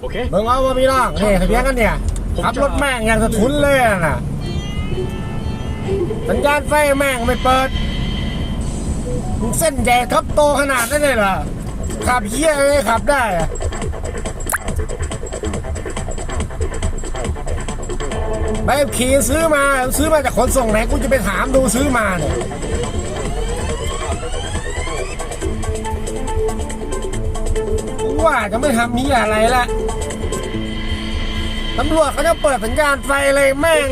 โอเคมึงเอามาพี่น้องนี่ทะเบียนกันเนี่ยผมขับจะรถแม่งอย่างสะทุนเลยน่ะสัญญาณไฟแม่งไม่เปิดมึงเส้นใหญ่ทับโตขนาดนั้นเลยเหรอขับเฮียเลยขับได้อะใบขับขี่ซื้อมาซื้อมาจากขนส่งไหนกูจะไปถามดูซื้อมาเนี่ยกูว่าจะไม่ทำนี้ยอะไรละ ตำรวจเขาจะเปิดสัญญาณไฟเลยแม่ง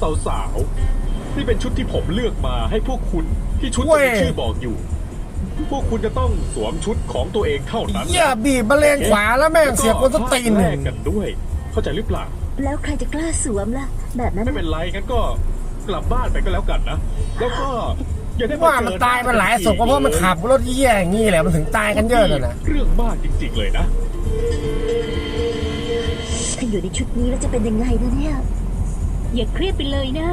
สาวสาวๆนี่เป็นชุดที่ผมเลือกมาให้พวกคุณที่ชุดเว้จะยมีชื่อบอกอยู่ พวกคุณจะต้องสวมชุดของตัวเองเท่านั้นเหี้ยบีบมาเลนขวาแล้วแม่งเสียบคนสตีนแลเนี่ยกกันด้วย เข้าใจหรือเปล่า แล้วใครจะกล้าสวมล่ะ แบบนั้นไม่เป็นไรงั้นก็กลับบ้านไปก็แล้วกันนะ แล้วก็อย่าได้ว่ามันตายมาหลายศพก็เพราะมันขับรถเหี้ยอย่างนี้แหละมันถึงตายกันเยอะเลยนะ เรื่องมากจริงๆเลยนะถ้า อยู่ในชุดนี้แล้วจะเป็นยังไงนะเนี่ย อย่าเครียดไปเลยนะ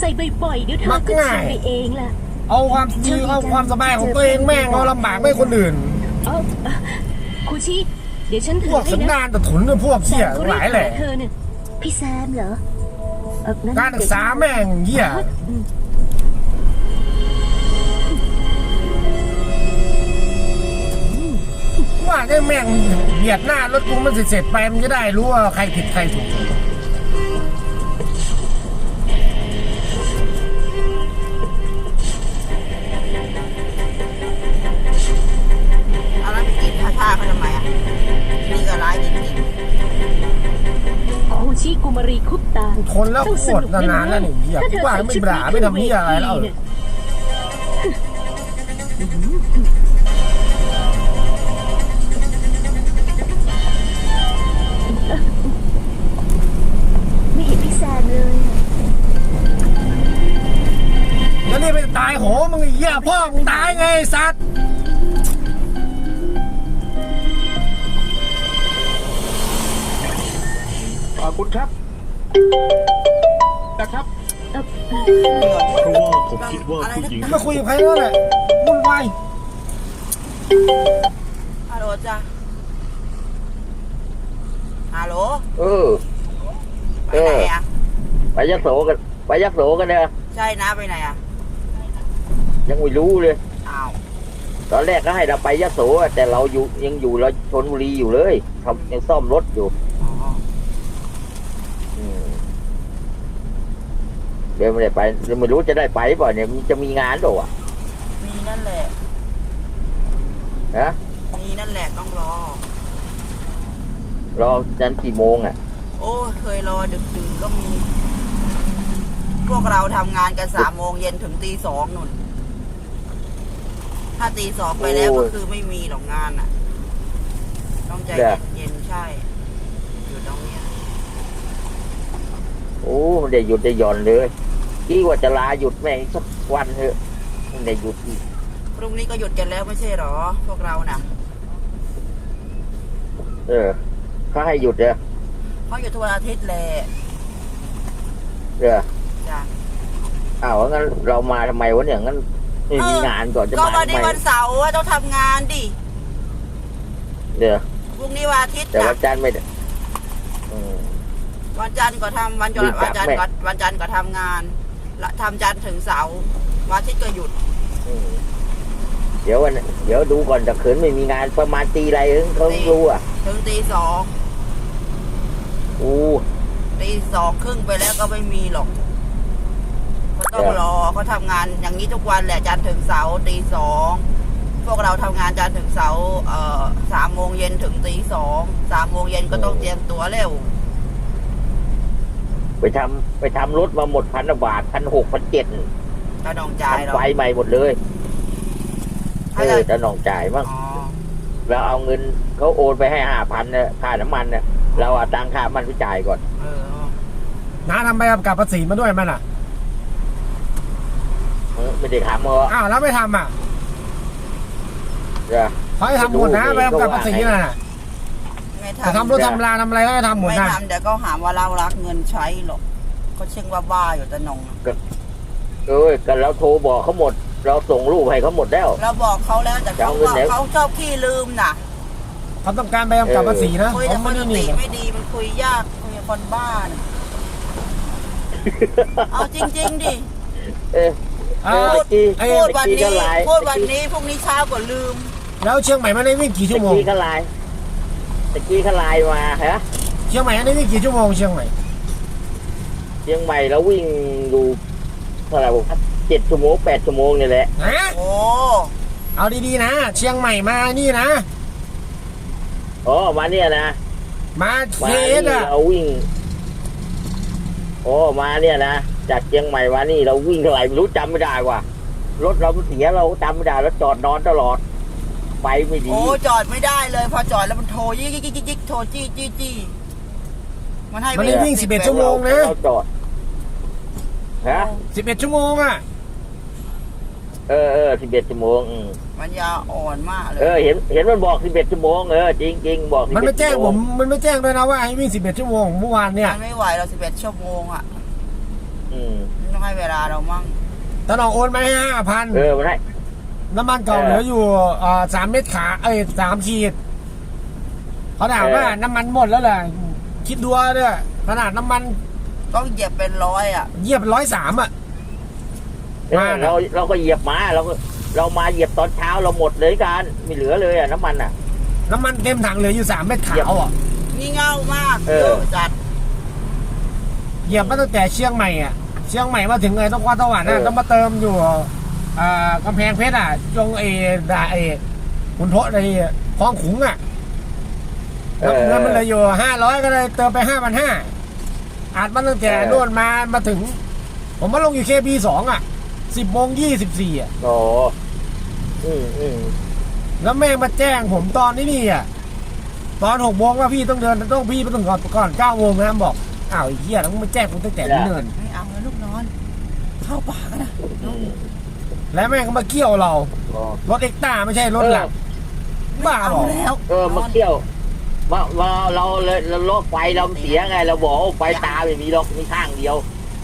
ใส่บ่อยๆเดี๋ยวเธอก็ชินไปเองล่ะ เอาความดีเอาความสบายของตัวเองแม่งเอาลำบากไม่ให้คนอื่น เอาเอาครูชิเดี๋ยวฉันพถือวกให้สันนะดานแต่ถุนเนี่ยพวกเหี้ยเขาหเรียลายกแหละหาเธอเนี่ยพี่แซมเหรอเอองั้นการศึกษาแม่งเหี้ย อืม ว่าได้แม่งเหยียดหน้ารถกูมันเสร็จๆไปมันจะได้รู้ว่าใครผิดใครถูกเอาแล้วไปกินท่าท่าเขาทำไมอะนี่ก็ร้ายจริงครูชิกุมารีคุปตาทนแล้วโคตรนานๆแล้วนี่เหี้ยกูว่าไม่ด่าไม่ทำเหี้ยอะไรแล้ว พ่อมึงตายไงไอ้สัตว์อ่าคุณครับนะครับเอ่อเพราะว่าผมคิดว่าผู้หญิงไม่คุยกับใครแล้วแหละวุ่นวายๆฮัลโหลจ้ะฮัลโหลเออ ไปไหนอะ ไปยักษ์โสกัน ไปยักษ์โสกันเนี่ยใช่นะไปไหนอะ ยังไม่รู้เลย อ้าว ตอนแรกก็ให้เราไปยักษ์โสอะแต่เราอยู่ยังอยู่เราชนบุรีอยู่เลยทำยังซ่อมรถอยู่อ๋ออืมเดี๋ยวไม่ได้ไปเดี๋ยวไม่รู้จะได้ไปเปล่ะเนี่ยมันจะมีงานหรอวะมีนั่นแหละฮะมีนั่นแหละต้องรอ รอจันกี่โมงอะ โอ้ยเคยรอดึกดึก็มี พวกเราทำงานกันสามโมงเย็นถึงตีสองนุ่น ถ้าตีสองไปแล้วก็คือไม่มีหรอกงานอะ ต้องใจเย็นๆใช่อยู่ตรงเนี้ยโอ้ไม่ได้หยุดได้หย่อนเลยที่ว่าจะลาหยุดแม่งสักวันเถอะไม่ได้หยุดอีกพรุ่งนี้ก็หยุดกันแล้วไม่ใช่หรอ พวกเราน่ะ เออเขาให้หยุดเลยเขาหยุดทุกวันอาทิตย์แหละเออจ้ะอ้าวงั้นเรามาทำไมวะเนี่ยงั้น ไม่มีงานก่อนจะก็มาวันทำนี้ไมวันเสาร์อะต้องทำงานดิเดี๋ยวพรุ่งนี้วันอาทิตย์แต่นะวันจันทร์ไม่ได้อืม วันจันทร์ก็ทำวันจันทรีร์บกลัวันบจันทแม่ร์ก็วันจันทร์ก็ทำงานละทำจันทร์ถึงเสาร์วันอาทิตย์ก็หยุด อืมเดี๋ยววันเดี๋ยวดูก่อนจะขืนไม่มีงานประมาณตีอะไรเขารู้อะถึงตีสองอู้ตีสองครึ่งไปแล้วก็ไม่มีหรอก ก็ต้องเออรอเขาทำงานอย่างนี้ทุกวันแหละจันทร์ถึงเสาร์ตีสองพวกเราทำงานจันทร์ถึงเสาร์เอ่อสามโมงเย็นถึงตีสองสามโมงเย็นก็ต้องเตรียมตัวเร็ว ไปทำไปทำรถมาหมดพันบาทพันหกพันเจ็ดกระดองจ่ายหรทำอไฟใหม่หมดเลยเอให้อเลยจะหนองจ่ายมั้งอ๋อเราเอาเงินเขาโอนไปให้ห้าพันเนี่ยค่าน้ำมันเนี่ยเราเอาตังค่ามันไปจ่ายก่อน เออน้าทำใบกำกับภาษีมาด้วยมันอะเออ ไม่ได้ทำเหรออ้าวแล้วไม่ทำอะเดี๋ยวเขาให้ทำหมดนะใบกำกับภาษีน่ะไม่แต่ทำทำรถทำลาทำอะไรก็ให้ทำหมดไม่นะทำเดี๋ยวก็หาว่าเรารักเงินใช้หรอกเขาเชื่อว่าบ้าอยู่แต่นงเอ้ยกันเราโทรบอกเขาหมด เราส่งรูปให้เขาหมดแล้ว เราบอกเขาแล้วแต่เขาจะเอาเงินว่าไหนเขาชอบขี้ลืมน่ะเขาต้องการใบกำกับภาษีนะคุยเขาแต่คไม่นได้สหนีติไม่ดีมันคุยยากคุยกับคนบ้าน่ะเอาจริง ๆ ดิ เออ อ่าเมื่อกี้ไอ้พูดวันเมื่อกี้ก็นี้ไลน์พูดวันนี้พรุ่งนี้เช้ากว่าลืม แล้วเชียงใหม่มันได้วิ่งกี่ชั่ตะวโมงกี้เขาไลน์ตะกี้เขาไลน์มาฮะเชียงใหม่มันได้วิ่งกี่ชั่วโมงเชียงใหม่เชียงใหม่เราวิ่งดูเท่าไหร่ผมเจ็ดชั่วโมงแปดชั่วโมงนี่แหละฮะโอ้เอาดีๆนะ เชียงใหม่มานี่นะอ๋อมาเนี่ยนะมาเคมาสนี่อะเราวิ่งโอ้มาเนี่ยนะ จากเชียงใหม่มานี่เราวิ่งเท่าไหร่ไม่รู้จำไม่ได้ว่ะรถเราเสียเราจำไม่ได้แล้วจอดนอนตลอดไฟไม่ดีโอ้จอดไม่ได้เลย พอจอดแล้วมันโทรยิกยิกยิกยิกยิกโทรจี้จี้จี้มันให้มันได้วิ่งป11ชั่วโมงนะเราจอดฮะ11ชั่วโมงอะเออเออสิบเอ็ดชั่วโมงอืมมันยาอ่อนมากเลเออยเห็นเห็นมันบอกสิบเอ็ดชั่วโมงเออจริงจริงบอก11มันไม่แจ้งชั่วผโงมมันไม่แจ้งด้วยนะว่าให้วิ่ง11ชั่วโมงเมื่อวานเนี่ยมันไม่ไหวเราสิบเอ็ดชั่วโมงอะ อืมมันต้องให้เวลาเรามั่งตอนออกโอนมาให้ห้าพันเออมันให้ น้ำมันเก่าเออเหลืออยู่อ่าสามเม็ดขาเอ้ยสามขีดเขาถามเออว่าน้ำมันหมดแล้วเหรอคิดดูว่าเนี่ยขนาดน้ำมันต้องเหยียบเป็นร้อยอะ เหยียบร้อยสามอะ เออมาน่ะ เราเราก็เหยียบมาเราก็เรามาเหยียบตอนเช้าเราหมดเลยการไม่เหลือเลยอะน้ำมันอะ น้ำมันเต็มถังเหลืออยู่สามเม็ดขาวอะงี่เง่ามากเออ เยอะจัด เหยียบมาตั้งแต่เชียงใหม่อะ เชียงใหม่มาถึงไอ้ต้องคว้าตะวันอะต้องมาเติมอยู่อ่ากำแพงเพชรอะจงเอดาเอขุนโทษไอ้คลองขุงอะเออเงินมันเหลยอยู่ห้าร้อยก็เลยเติมไปห้าพันห้าอาจมาตั้งแต่เออ โน่นมามาถึง ผมมาลงอยู่เคบีสองอะสิบโมงยี่สิบสี่อะ โอ้อืมอืมแล้วแม่งมาแจ้งผมตอนนี้นี่อะ ตอนหกโมงว่าพี่ต้องเดินต้องพี่ต้องก่อนก่อนเก้าโมงนะบอก อ้าวไอ้เหี้ยแล้วมึงมาแจ้งกูตั้งแต่เนินไม่เอาเลยลูกนอน เข้าป่ากันนะอืมแล้วแม่งก็มาเกี่ยวเราโอ้รถเอ็กต้าไม่ใช่รถหลัก บ้าเอาบอกแล้วเออ มาเที่ยว มามาเราเลยเราโลกไฟเราเสียไง เราบอกว่าไฟตาไม่มีหรอกมีข้างเดียว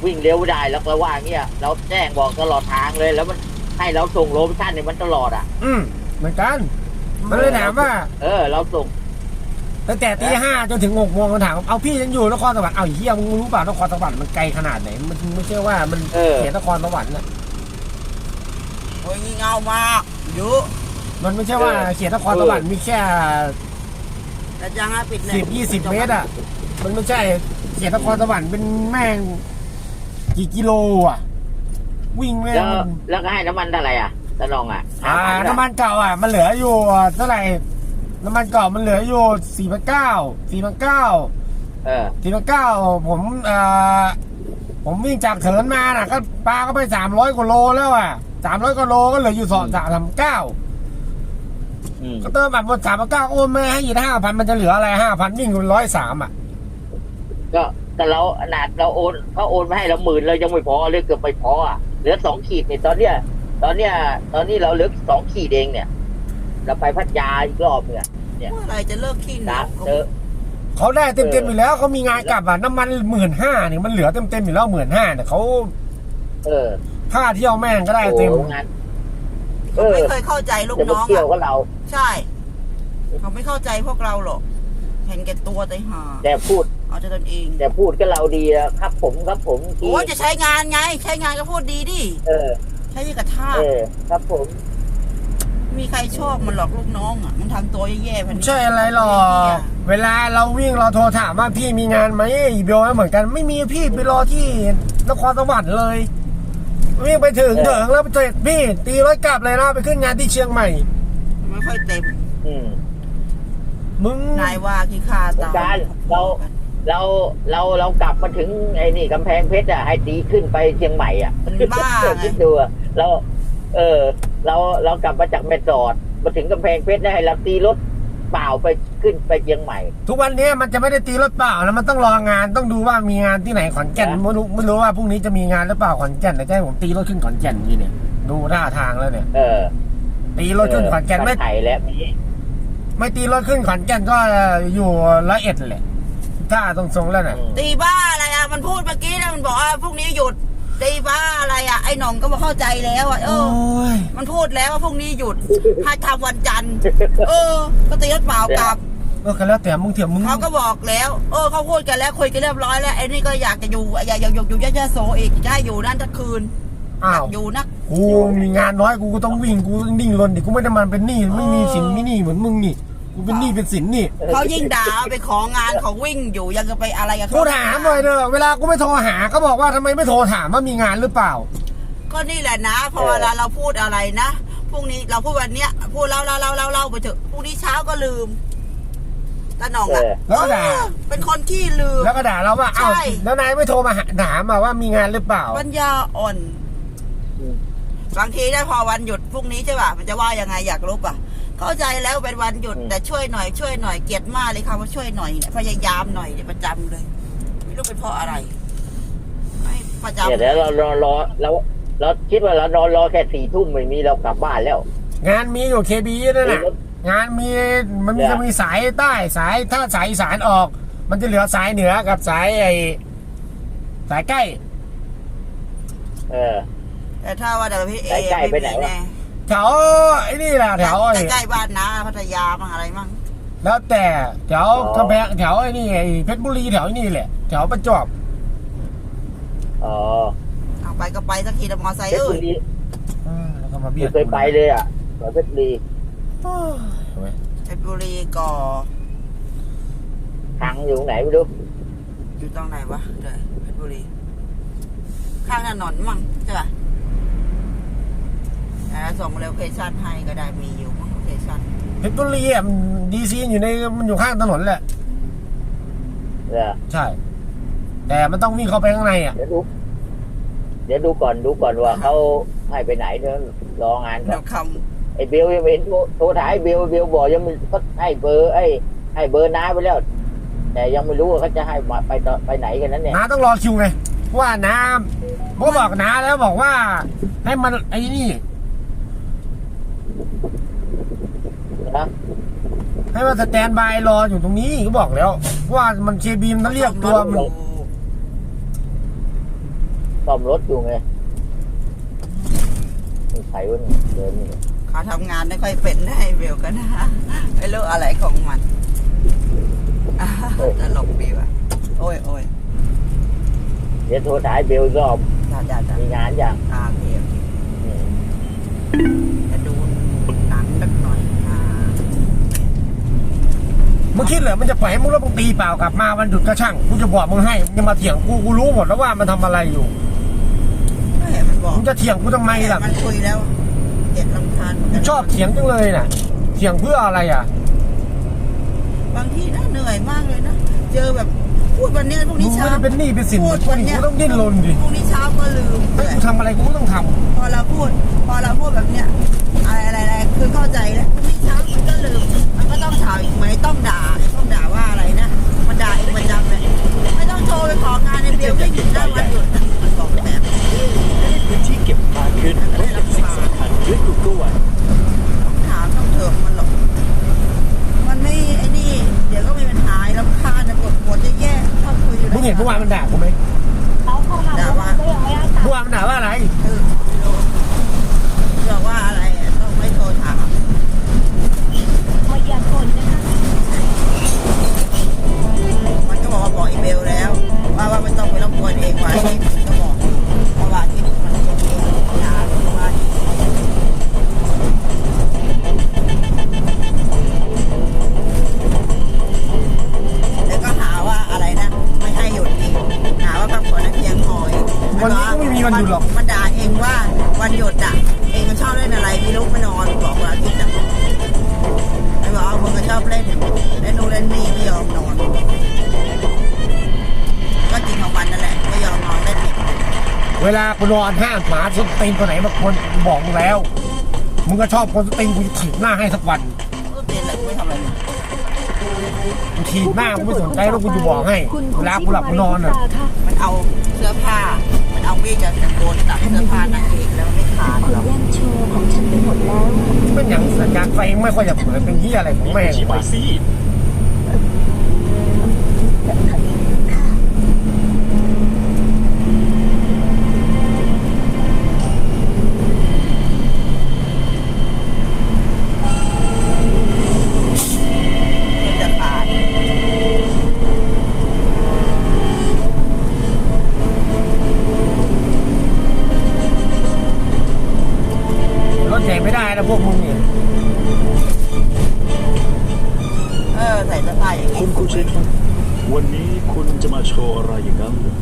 วิ่งเร็วไม่ได้แล้วก็ว่าเงี้ย เราแจ้งบอกตลอดทางเลย แล้วมันให้เราส่งโลเคชั่นเนี่ยมันตลอดอะ อืมเหมือนกัน มันเลยถามว่า เออ เราส่ง ตั้งแต่ตีห้าจนถึงหกโมงมันถามเอาพี่ยังอยู่นครสวรรค์เอาเฮียมึงรู้เปล่านครสวรรค์มันไกลขนาดไหนมันไม่ใช่ว่ามันเออ เขตนครสวรรค์นะโอ้ยงี่เง่ามากเยอะมันไม่ใช่ว่าเออเขตนครสวรรค์มีแค่แต่ยังอะปิดสิบยี่สิบเมตรอะมันไม่ใช่เขตนครสวรรค์เป็นแม่งกี่กิโลอะ วิ่งแม่แล้วงแล้วก็ให้น้ำมันเท่าไหร่อะตะนองอะอ่า5,000น้ำมันเก่าอะมันเหลืออยู่เท่าไหร่ น้ำมันเก่ามันเหลืออยู่สี่พันเก้าสี่พันเก้าเออสี่พันเก้าผมเอ่อผมวิ่งจากเถินมาน่ะ ก็ปลาก็ไปสามร้อยกว่าโลแล้วอะสามร้อยกว่าโลก็เหลืออยู่สองสามเก้าอืมก็เติมแบบหมดสามพันเก้าโอนมาให้อีกห้าพันมันจะเหลืออะไรห้าพันวิ่งร้อยสามอะก็แต่เราขนาดเราโอนเขาโอนมาให้เราหมื่นเรายังไม่พอเลยเกือบไม่พออะเหลือสองขีดเนี่ยตอนเนี้ย ตอนเนี้ย ตอนนี้เราเหลือสองขีดเองเนี่ย เราไปพัทยาอีกรอบเนี่ยเมื่อไหรจะเลิกขี้หนะนักเจอ เขาได้เต็มเต็มๆอยู่แล้วเขามีงานกลับอะน้ำมันหมื่นห้าเนี่ยมันเหลือเต็มเต็มๆอยู่แล้วหมื่นห้าเนี่ยเขาเออค่าเที่ยวแม่งก็ได้โอ้เต็มงานเออไม่เคยเข้าใจลูกจะมาน้องเที่ยวอะกับเรา ใช่ เขาไม่เข้าใจพวกเราหรอกเห็นแก่ตัวแต่ห่าแต่พูดเอาแต่ตนเองแต่พูดกับเราดีอะครับผมครับผมที่โอ้ยจะใช้งานไง ใช้งานก็พูดดีดิเออ ใช้กระทาเออ ครับผม มีใครชอบมันหรอกลูกน้องอะมันทำตัวแย่ๆพันไม่ใช่อะไรหรอก เวลาเราวิ่งเราโทรถามว่าพี่มีงานไหมอีเบลเหมือนกัน ไม่มีพี่ไปรอที่นครสวรรค์เลย วิ่งไปถึงเออถึงแล้วไปเจอพี่ตีรถกลับเลยนะไปขึ้นงานที่เชียงใหม่ ไม่ค่อยเต็มอืม มึง นายว่าขี้คาตาการเรา เราเราเรากลับมาถึงไอ้นี่กำแพงเพชรอะให้ตีขึ้นไปเชียงใหม่อะมันบ้าไง คิดดูอะเรา เออ เราเรากลับมาจากแม่สอดมาถึงกำแพงเพชรได้ให้เราตีรถเปล่าไปขึ้นไปเชียงใหม่ ทุกวันนี้มันจะไม่ได้ตีรถเปล่าแล้วมันต้องรองานต้องดูว่ามีงานที่ไหนขอนแก่นนะไม่รู้ไม่รู้ว่าพรุ่งนี้จะมีงานหรือเปล่าขอนแก่นแต่จะให้ผมตีรถขึ้นขอนแก่นทีเนี่ย ดูท่าทางแล้วเนี่ย เออ ตีรถขึ้นขอนแก่นไม่ไถ่แล้วมีไม่ตีรถขึ้นขอนแก่นก็อยู่ร้อยเอ็ดแหละถ้าตรงทรงๆแล้วน่ะตีบ้าอะไรอะมันพูดเมื่อกี้นะมันบอกว่าพรุ่งนี้หยุด ตีบ้าอะไรอะไอ้หน่องก็มาเข้าใจแล้วอะเอโอ้อยมันพูดแล้วว่าพรุ่งนี้หยุดให้ทำวันจันทร์เออ ก็ตีรถเปล่ากลับเออกันแล้วแต่มึงเถียงมึงเขาก็บอกแล้ว เออเขาพูดกันแล้วคุยกันเรียบร้อยแล้วไอ้นี่ก็อยากจะอยู่อยากอยากอยู่อยู่ยะโสอีกจะให้อยู่นั่นทั้งคืนออ้ายาวกอยู่นักกูมีงานน้อยกูก็ต้องวิ่งกูต้องดิ้งรนดิกูไม่ได้มันเป็นหนี้ไม่มีสินมีหนี้เหมือนมึงนี่ กูเป็นหนี้เป็นสินนี่เขายิ่งด่าไปของานเขาวิ่งอยู่ยังจะไปอะไรกับโทรเขาถามหน่อยเด้อเวลากูไม่โทรหาเขาบอกว่าทำไมไม่โทรถามว่ามีงานหรือเปล่า ก็นี่แหละนะพอเวลาเราพูดอะไรนะพรุ่งนี้เราพูดวันเนี้ยพูดเล่าเล่าเล่าเล่าเล่าไปเถอะพรุ่งนี้เช้าก็ลืมตาหน่องอะเออแล้วก็ด่า เออเป็นคนขี้ลืม แล้วก็ด่าเราว่าเอ้าใช่ แล้วนายไม่โทรมาหาถามมาว่ามีงานหรือเปล่า ปัญญาอ่อน บางทีได้พอวันหยุดพรุ่งนี้ใช่ป่ะมันจะว่ายังไงอยากรู้ป่ะ เข้าใจแล้วเป็นวันหยุดอืมแต่ช่วยหน่อยช่วยหน่อยเกลียดมากเลยค่ะว่าช่วยหน่อยเนี่ยพยายามหน่อยเนี่ยประจำเลยไม่รู้เป็นเพราะอะไรไม่ประจำเนี่ยเดี๋ยวเรารอรอเราเราคิดว่าเรารอรอแค่สี่ทุ่มไม่มีเรากลับบ้านแล้ว งานมีอยู่เคบีนั่นแหละงานมีมันมีเนี่ยจะมีสายใต้สายถ้าสายอีสานออก มันจะเหลือสายเหนือกับสายไอสายใกล้ เออแต่ถ้าว่าเดี๋ยวพี่เอใกล้ๆไปไหนวะ แน่แถวไอ้นี่แหละแถวไอ้ใกล้ๆบ้านนะพัทยาบ้างอะไรมั่งแล้วแต่แถวอ๋อกำแพงแถวไอ้นี่ไอ้เพชรบุรีแถวไอ้นี่แหละแถวประจวบอ๋อเอาไปก็ไปสักทีนะมอไซค์เพชรเอ้บุยรีอ่าแล้วก็มาเบียไม่ดเคยไปเลยอะไปเพชรบุรีโอ้ยเว้ยเพชรบุรีก่อทางอยู่ไหนไม่รู้อยู่ตรงไหนวะเดี๋ยวเพชรบุรี ข้างถนนมั่งใช่ป่ะ แล้วส่งโลเคชั่นให้ก็ได้มีอยู่มั้งโลเคชั่นเพชรบุรีอะดีซีอยู่ในมันอยู่ข้างถนนแหละเออใช่ แต่มันต้องวิ่งเข้าไปข้างในอะ เดี๋ยวดู เดี๋ยวดูก่อนดูก่อนว่าเขาให้ไปไหนเดี๋ยวรองานก่เดี๋อยนวคไอ้เบลยังไม่เห็นโทรโทรถ่ายไอ้เบลเบลบอกยังไม่ก็ให้เบอร์ไอ้ให้เบอร์น้าไปแล้ว แต่ยังไม่รู้ว่าเขาจะให้มาไปต่อไปไหนกันนั้นเนี่ยน้าต้องรอคิวไงเพราะว่าน้ำผมก็บอกน้าแล้วบอกว่า ให้มันไอ้นี่ นะให้มันสแตนบายรออยู่ตรงนี้ก็บอกแล้วว่ามันเคบีมำนั่นเรียกตัวมันซ่อมรถอยู่ไงนี่ใครวะนี่เดินนี่เขาทำงานไม่ค่อยเป็นได้เบลกันนะไม่รู้อะไรของมันอ่าตลกดีว่ะโอ้ยโอ้ยเดี๋ยวโทรถ่ายเบลรอบจ้าจ้าจ้ามีงานอย่างอ่าโอเคโอเคอืมจะดูหนังสักหน่อยอ่า มึงคิดเหรอมันจะปล่อยให้มึงแล้วมึงตีเปล่ากลับมาวันหยุดก็ช่างกูจะบอกมึงให้มึงจะมาเถียงกูกูรู้หมดแล้วว่ามันทำอะไรอยู่ไม่เห็นมันบอกมึงจะเถียงกูทำไมล่ะมันคุยแล้วเจ็ดลำคาญเหมือนกูกันชอบเถียงจังเลยน่ะเถียงเพื่ออะไรอะบางทีน่าเหนื่อยมากเลยนะ เจอแบบพูดวันนี้พรุ่งมึนี้งเช้าไม่ได้เป็นหนี้เป็นสินพูดกูวันนี่เนี้ยกูต้องดิ้นรนดิพรุ่งนี้เช้าก็ลืมให้กูทำอะไรกูก็ต้องทำพอเราพูด พอเราพูดแบบเนี้ยอะไรอะไรอะไรคือเข้าใจแล้วพรุ่งนี้เช้ามันก็ลืมมันก็ ต้องถามอีกไหมต้องด่า วลากูนอนห้ามหมาสนตีนตัวไหนมาคนกูบอกมึงแล้ว มึงก็ชอบคนสนตีนกูจะถีบหน้าให้สักวันเออเรียนอะไรกูไม่ทำอะไรเลยกูถีบหน้ากูไม่สนใจแล้วกูจะบอกให้เวลากูหลับกูนอนอะค่ะมันเอาเสื้อผ้า มันเอามีดจะตะโกนตัดเสื้อผ้านางเอกแล้วไม่ขาดคุณหรอกแย่งโชว์ของฉันไปหมดแล้วเป็นอย่างสัญญาณไฟไม่ค่อยจะเปิดเป็นที่อะไรของแม่งชี้ไป ใส่เสื้อผ้าอย่างนี้คุณคุณเชคครับ วันนี้คุณจะมาโชว์อะไรอย่างนั้นเหรอ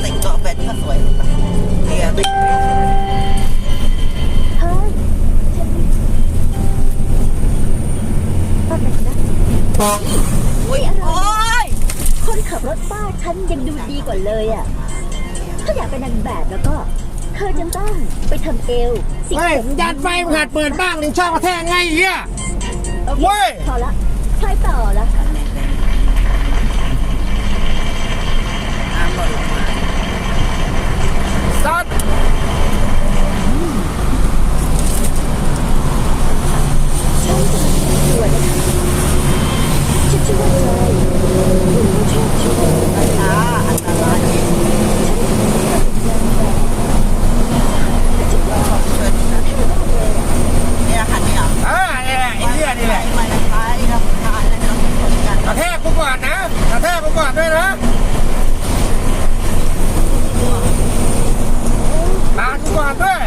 แต่งตัวแบบนี้ก็สวยเดียเฮ้ยฉันป้าเป็นนะอุ้ยโอ้ยคนขับรถป้าฉันยังดูดีกว่าเลยอะ ถ้าอยากเป็นนางแบบแล้วก็เธอจะต้องไปทำเอวสิเฮ้ยมึงยัดไฟมึงหัดเปิดบ้างหนึ่งชอบกระแทกไงไอ้เฮียโอเคเว้ย พอละใครต่อละ น้ำหล่นลงมา ซัด ฉันจะมาแข่งตัวนะคะฉันชื่อว่าจอยคุณผู้ชมช่วย ช้าอันตรายเอง ฉันจะเป็นนางแบบแต่ฉันว่า เชิญนะ เธอต้องเลยอะ เนี่ยคันนี้เหรอ อ่านี่แหละไอ้เฮียนี่แหละ มาท้ายเราท้ายแล้วเราชนกัน กระแทกกูก่อนนะกระแทกกูก่อนด้วยนะตามกูก่อนด้วย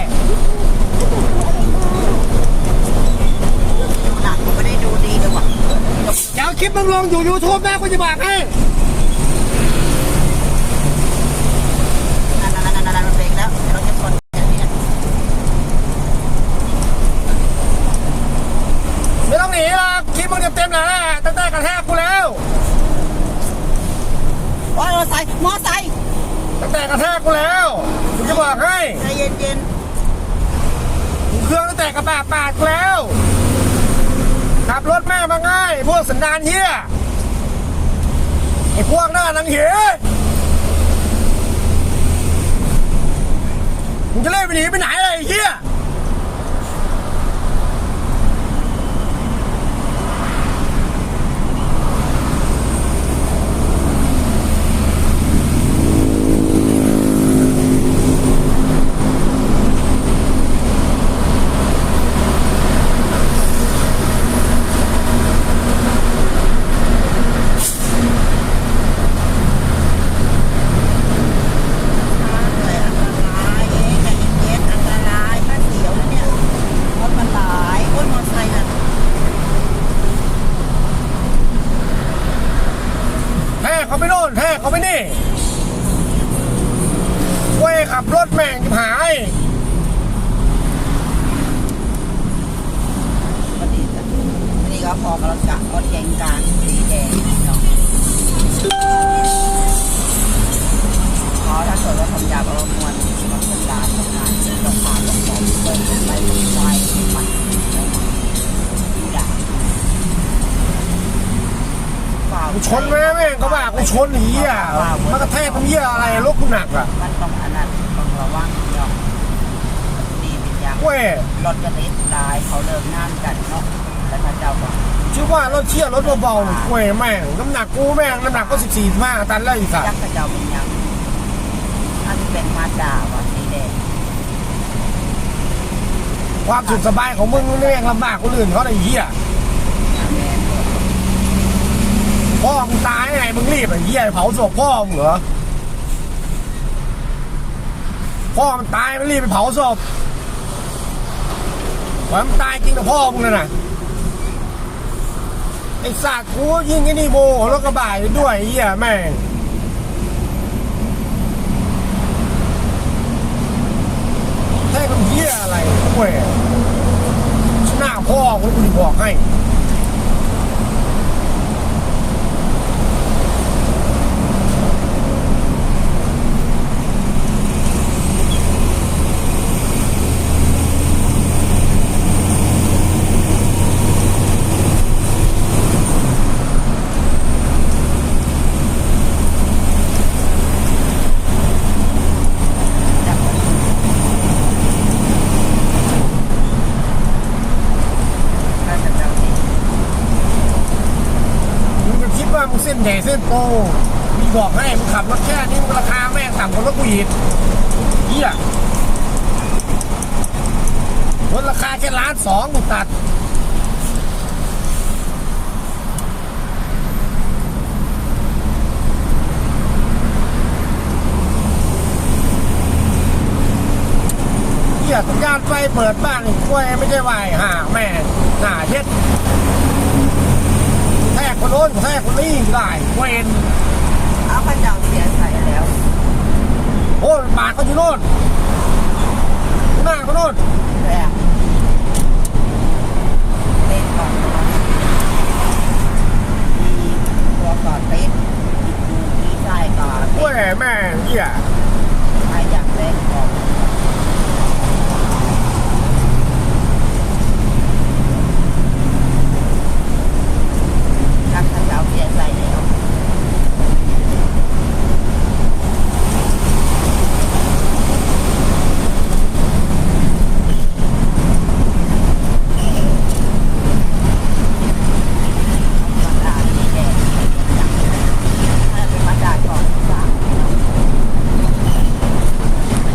หนักผมไม่ได้ดูดีเลยว่ะ เดี๋ยวค ลิปมึงลงอยู่ยูทูบแม่กูจะบอกให้นั่นนั่นนั่นนั่นมันเบรกแล้วเดี๋ยวเราจะชนกันเนี่ยไม่ต้องหนีหรอกคลิปมึงเต็มๆแล้วแหละตั้งแต่กระแทกกูแล้วโอ้ยมอไซค์มอไซค์ตั้งแต่กระแทกกูแล้วกูจะบอกให้ใจเย็นเครื่องตั้งแต่กระบะปาดกูแล้ว ขับรถแม่มาง่าย พวกสันดานเฮียไอ้พวกหน้านังเหี้ยมึงจะเล่นไปหนีไปไหนไอ้เฮีย ๆเลยอันตรายเองใจเย็นๆอันตรายถ้าเสียวนะเนี่ยรถมันหลายโอ้ยมอไซค์น่ะ แท้เขาไม่โน่นแท้ เขาไม่นี่เว้ยขับรถแม่งหายก็ดีจ้ะนี่ก็พอกระกะรถเก๋งกลางสีแดงเนาะพอถ้าเกิดว่าทำยาประมวลมันเป็นดาทำงานต้องผ่านต้องบอกเดินไปไหวมัน กูชนแม่แม่งก็ว่ากูชนหนีอะมันกระแทกตรงเหี้ยอะไรรถกูหนักอะมันต้องอันนั้นต้องระวังเนาะดีเป็นอย่างเว้ยรถจะติดลายเขาเริ่มงานกันเนาะแล้วถ้าเจ้าก็ชื่อว่ารถเชี่ยรถเบาๆเว้ยแม่งน้ำหนักกูแม่งน้ำหนักก็สิบสี่ห้าตันแล้วอีกสัตยัว์กษ์กับเจ้าเป็นยังถ้าจะเป็นมาด่าว่าสีแดงความสุขสบายของมึงนี่แม่งลำบากคนอื่นเขาไอ้เหี้ย แม่เปิด พ่อมึงตายไงมึงรีบไอ้เหี้ยเผาศพพ่อมึงเหรอพ่อมันตายมันรีบไปเผาศพว่ามันตายจริงกับพ่อมึงเลยนะไอ้สัตว์กูยิงไอ้นี่โมโหรถกระบะด้วยไอ้เหี้ยแม่งแท้เป็นเหี้ยอะไรเว้ยหน้าพ่อกูกูจะบอกให้ ใหญ่เส้นโตมีบอกให้มึงขับรถแค่นี้ราคาแม่งต่ำกว่ารถกูอีกเหี้ยรถราคาแค่ล้านสองกูตัดเหี้ยสัญญาณไฟเปิดบ้างกล้วยไม่ใช่ไหวห่าแม่หน่าเช็ด คนโน้นแทกคนนี้ได้เวนเอาพระเจ้าเสียใส่แล้วโอ้ยปากเขาอยู่โน่นหน้าเขาโน่นแรง